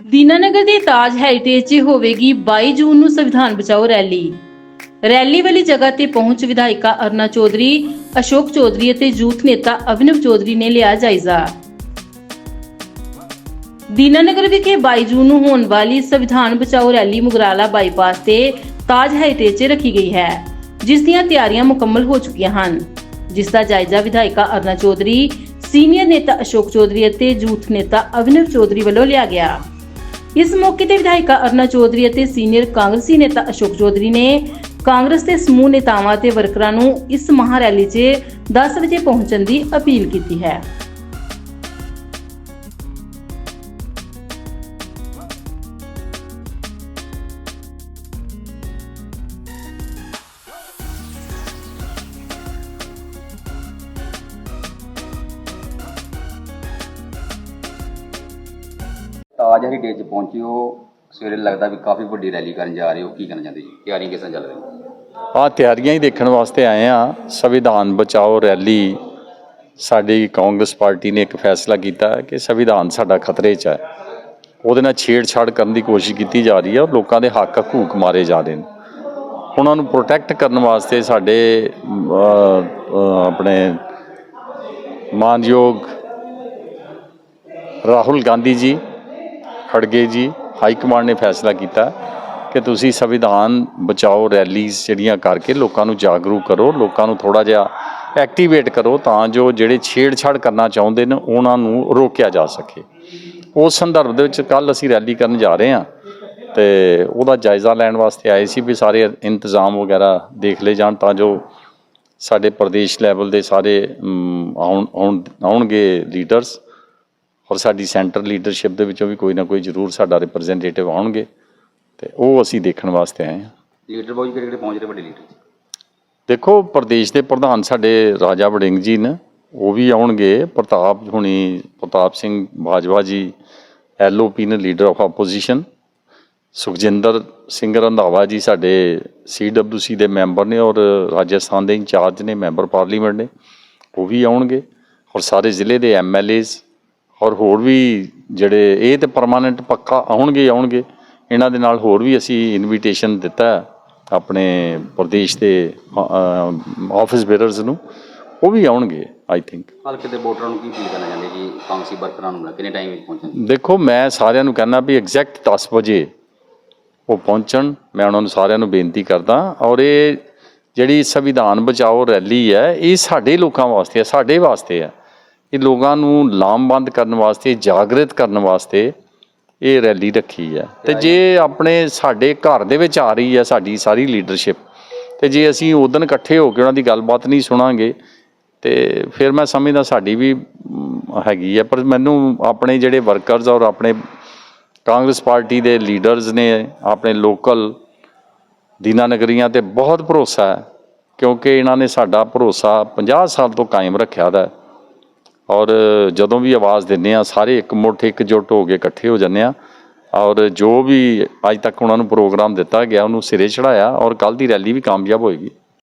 ਦੀਨਾਨਗਰ ਦੇ ਤਾਜ ਹੈਰੀਟੇਜ 'ਚ ਹੋਵੇਗੀ 22 ਜੂਨ ਨੂੰ ਸੰਵਿਧਾਨ ਬਚਾਓ ਰੈਲੀ। ਰੈਲੀ ਵਾਲੀ ਜਗ੍ਹਾ ਤੇ ਪਹੁੰਚ ਵਿਧਾਇਕਾ ਅਰਨਾ ਚੌਧਰੀ, ਅਸ਼ੋਕ ਚੌਧਰੀ ਅਤੇ ਯੂਥ ਨੇਤਾ ਅਭਿਨਵ ਚੌਧਰੀ ਨੇ ਲਿਆ ਜਾਇਜ਼ਾ। ਦੀਨਾਨਗਰ ਵਿਖੇ 22 ਜੂਨ ਨੂੰ ਹੋਣ ਵਾਲੀ ਸੰਵਿਧਾਨ ਬਚਾਓ ਰੈਲੀ ਮੁਗਰਾਲਾ ਬਾਈਪਾਸ ਤੇ ਤਾਜ ਹੈਰੀਟੇਜ 'ਚ ਰੱਖੀ ਗਈ ਹੈ, ਜਿਸ ਦੀਆਂ ਤਿਆਰੀਆਂ ਮੁਕੰਮਲ ਹੋ ਚੁੱਕੀਆਂ ਹਨ। ਜਿਸ ਦਾ ਜਾਇਜ਼ਾ ਵਿਧਾਇਕਾ ਅਰਨਾ ਚੌਧਰੀ, ਸੀਨੀਅਰ ਨੇਤਾ ਅਸ਼ੋਕ ਚੌਧਰੀ ਅਤੇ ਯੂਥ ਨੇਤਾ ਅਭਿਨਵ ਚੌਧਰੀ ਵੱਲੋਂ ਲਿਆ ਗਿਆ। ਇਸ ਮੌਕੇ ਤੇ ਵਿਧਾਇਕਾ ਅਰਨਾ ਚੌਧਰੀ ਅਤੇ ਸੀਨੀਅਰ ਕਾਂਗਰਸੀ ਨੇਤਾ ਅਸ਼ੋਕ ਚੌਧਰੀ ਨੇ ਕਾਂਗਰਸ ਦੇ ਸਮੂਹ ਨੇਤਾਵਾਂ ਤੇ ਵਰਕਰਾਂ ਨੂੰ ਇਸ ਮਹਾਂ ਰੈਲੀ 'ਚ 10 ਵਜੇ ਪਹੁੰਚਣ ਦੀ ਅਪੀਲ ਕੀਤੀ ਹੈ। ਤਾਜ ਹੈਰੀਟੇਜ 'ਚ ਪਹੁੰਚੇ ਹੋ, ਸਵੇਰੇ ਲੱਗਦਾ ਵੀ ਕਾਫੀ ਵੱਡੀ ਰੈਲੀ ਕਰਨ ਜਾ ਰਹੇ ਹੋ, ਕੀ ਕਹਿਣਾ ਚਾਹੁੰਦੇ ਜੀ? ਤਿਆਰੀਆਂ ਕਿਸ ਤਰ੍ਹਾਂ ਚੱਲ ਰਹੀਆਂ? ਆ ਤਿਆਰੀਆਂ ਹੀ ਦੇਖਣ ਵਾਸਤੇ ਆਏ ਆ ਸੰਵਿਧਾਨ ਬਚਾਓ ਰੈਲੀ ਸਾਡੀ ਕਾਂਗਰਸ ਪਾਰਟੀ ਨੇ ਇੱਕ ਫੈਸਲਾ ਕੀਤਾ ਕਿ ਸੰਵਿਧਾਨ ਸਾਡਾ ਖਤਰੇ 'ਚ ਹੈ। ਉਹਦੇ ਨਾਲ ਛੇੜਛਾੜ ਕਰਨ ਦੀ ਕੋਸ਼ਿਸ਼ ਕੀਤੀ ਜਾ ਰਹੀ ਹੈ ਔਰ ਲੋਕਾਂ ਦੇ ਹੱਕ ਹਕੂਕ ਮਾਰੇ ਜਾ ਰਹੇ ਨੇ। ਉਹਨਾਂ ਨੂੰ ਪ੍ਰੋਟੈਕਟ ਕਰਨ ਵਾਸਤੇ ਸਾਡੇ ਆਪਣੇ ਮਾਨਯੋਗ ਰਾਹੁਲ ਗਾਂਧੀ ਜੀ ਖੜਗੇ ਜੀ। ਹਾਈ ਕਮਾਂਡ ਨੇ ਫੈਸਲਾ ਕੀਤਾ ਕਿ ਤੁਸੀਂ ਸੰਵਿਧਾਨ ਬਚਾਓ ਰੈਲੀਜ਼ ਜਿਹੜੀਆਂ ਕਰਕੇ ਲੋਕਾਂ ਨੂੰ ਜਾਗਰੂਕ ਕਰੋ, ਲੋਕਾਂ ਨੂੰ ਥੋੜਾ ਜਿਹਾ ਐਕਟੀਵੇਟ ਕਰੋ ਤਾਂ ਜੋ ਜਿਹੜੇ ਛੇੜਛਾੜ ਕਰਨਾ ਚਾਹੁੰਦੇ ਨੇ, ਉਹਨਾਂ ਨੂੰ ਰੋਕਿਆ ਜਾ ਸਕੇ। ਉਸ ਸੰਦਰਭ ਦੇ ਵਿੱਚ ਕੱਲ ਅਸੀਂ ਰੈਲੀ ਕਰਨ ਜਾ ਰਹੇ ਹਾਂ ਤੇ ਉਹਦਾ ਜਾਇਜ਼ਾ ਲੈਣ ਵਾਸਤੇ ਆਏ ਸੀ ਵੀ ਸਾਰੇ ਇੰਤਜ਼ਾਮ ਵਗੈਰਾ ਦੇਖ ਲਏ ਜਾਣ ਤਾਂ ਜੋ ਸਾਡੇ ਪ੍ਰਦੇਸ਼ ਲੈਵਲ ਦੇ ਸਾਰੇ ਆਉਣ, ਆਉਣ- ਆਉਣਗੇ ਲੀਡਰਸ ਔਰ ਸਾਡੀ ਸੈਂਟਰ ਲੀਡਰਸ਼ਿਪ ਦੇ ਵਿੱਚੋਂ ਵੀ ਕੋਈ ਨਾ ਕੋਈ ਜ਼ਰੂਰ ਸਾਡਾ ਰਿਪਰੈਜ਼ੈਂਟੇਟਿਵ ਆਉਣਗੇ ਤੇ ਉਹ ਅਸੀਂ ਦੇਖਣ ਵਾਸਤੇ ਆਏ ਹਾਂ। ਲੀਡਰ ਬਹੁਤ ਕਿਹੜੇ ਕਿਹੜੇ ਪਹੁੰਚ ਰਹੇ ਵੱਡੇ ਲੀਡਰ ਦੇਖੋ ਪ੍ਰਦੇਸ਼ ਦੇ ਪ੍ਰਧਾਨ ਸਾਡੇ ਰਾਜਾ ਵੜਿੰਗ ਜੀ ਨੇ ਉਹ ਵੀ ਆਉਣਗੇ। ਪ੍ਰਤਾਪ ਹੁਣੀ ਪ੍ਰਤਾਪ ਸਿੰਘ ਬਾਜਵਾ ਜੀ ਐਲਓਪੀ ਨੇ leader of opposition Sukhjinder Singh Randhawa ji ਸਾਡੇ ਸੀਡਬਲਯੂਸੀ ਦੇ ਮੈਂਬਰ ਨੇ ਔਰ ਰਾਜਸਥਾਨ ਦੇ ਇੰਚਾਰਜ ਨੇ ਮੈਂਬਰ ਪਾਰਲੀਮੈਂਟ ਨੇ ਉਹ ਵੀ ਆਉਣਗੇ। ਔਰ ਸਾਰੇ ਜ਼ਿਲ੍ਹੇ ਦੇ ਐਮਐਲਏਜ਼ ਔਰ ਹੋਰ ਵੀ ਜਿਹੜੇ ਇਹ ਤੇ ਪਰਮਾਨੈਂਟ ਪੱਕਾ ਆਉਣਗੇ ਆਉਣਗੇ। ਇਹਨਾਂ ਦੇ ਨਾਲ ਹੋਰ ਵੀ ਅਸੀਂ ਇਨਵੀਟੇਸ਼ਨ ਦਿੱਤਾ ਆਪਣੇ ਪ੍ਰਦੇਸ਼ ਦੇ ਆਫਿਸ ਬੇਅਰਰਸ ਨੂੰ। ਉਹ ਵੀ ਆਉਣਗੇ ਆਈ ਥਿੰਕ ਹਲਕੇ ਦੇ ਵੋਟਰਾਂ ਨੂੰ ਕੀ ਅਪੀਲ ਕਰਨਾ ਚਾਹੁੰਦੇ ਜੀ? ਕਾਂਗਰਸੀ ਵਰਕਰਾਂ ਨੂੰ ਕਿੰਨੇ ਟਾਈਮ ਵਿੱਚ ਪਹੁੰਚਣ। ਦੇਖੋ ਮੈਂ ਸਾਰਿਆਂ ਨੂੰ ਕਹਿੰਦਾ ਵੀ ਐਗਜ਼ੈਕਟ 10 ਵਜੇ ਉਹ ਪਹੁੰਚਣ। ਮੈਂ ਉਹਨਾਂ ਨੂੰ ਸਾਰਿਆਂ ਨੂੰ ਬੇਨਤੀ ਕਰਦਾ। ਔਰ ਇਹ ਜਿਹੜੀ ਸੰਵਿਧਾਨ ਬਚਾਓ ਰੈਲੀ ਹੈ ਇਹ ਸਾਡੇ ਲੋਕਾਂ ਵਾਸਤੇ ਹੈ ਸਾਡੇ ਵਾਸਤੇ ਹੈ। ਇਹ ਲੋਕਾਂ ਨੂੰ ਲਾਮਬੰਦ ਕਰਨ ਵਾਸਤੇ, ਜਾਗਰਿਤ ਕਰਨ ਵਾਸਤੇ ਇਹ ਰੈਲੀ ਰੱਖੀ ਹੈ ਤੇ ਜੇ ਆਪਣੇ ਸਾਡੇ ਘਰ ਦੇ ਵਿੱਚ ਆ ਰਹੀ ਹੈ ਸਾਡੀ ਸਾਰੀ ਲੀਡਰਸ਼ਿਪ, ਤੇ ਜੇ ਅਸੀਂ ਉਦੋਂ ਇਕੱਠੇ ਹੋ ਕੇ ਉਹਨਾਂ ਦੀ ਗੱਲਬਾਤ ਨਹੀਂ ਸੁਣਾਂਗੇ, ਤੇ ਫਿਰ ਮੈਂ ਸਮਝਦਾ ਸਾਡੀ ਵੀ ਹੈਗੀ ਹੈ ਪਰ ਮੈਨੂੰ ਆਪਣੇ ਜਿਹੜੇ ਵਰਕਰਸ ਔਰ ਆਪਣੇ ਕਾਂਗਰਸ ਪਾਰਟੀ ਦੇ ਲੀਡਰਸ ਨੇ, ਆਪਣੇ ਲੋਕਲ ਦੀਨਾ ਨਗਰੀਆਂ ਤੇ ਬਹੁਤ ਭਰੋਸਾ ਹੈ, ਕਿਉਂਕਿ ਇਹਨਾਂ ਨੇ ਸਾਡਾ ਭਰੋਸਾ 50 ਸਾਲ ਤੋਂ ਕਾਇਮ ਰੱਖਿਆ ਦਾ ਹੈ। ਔਰ ਜਦੋਂ ਵੀ ਆਵਾਜ਼ ਦਿੰਨੇ ਆ ਸਾਰੇ ਇੱਕ ਮੁੱਠ, ਇੱਕ ਜੁੱਟ ਹੋ ਕੇ ਇਕੱਠੇ ਹੋ ਜੰਨੇ ਆ ਔਰ ਜੋ ਵੀ ਅੱਜ ਤੱਕ ਉਹਨਾਂ ਨੂੰ ਪ੍ਰੋਗਰਾਮ ਦਿੱਤਾ ਗਿਆ, ਉਹਨੂੰ ਸਿਰੇ ਚੜਾਇਆ ਔਰ ਕੱਲ ਦੀ ਰੈਲੀ ਵੀ ਕਾਮਯਾਬ ਹੋਏਗੀ।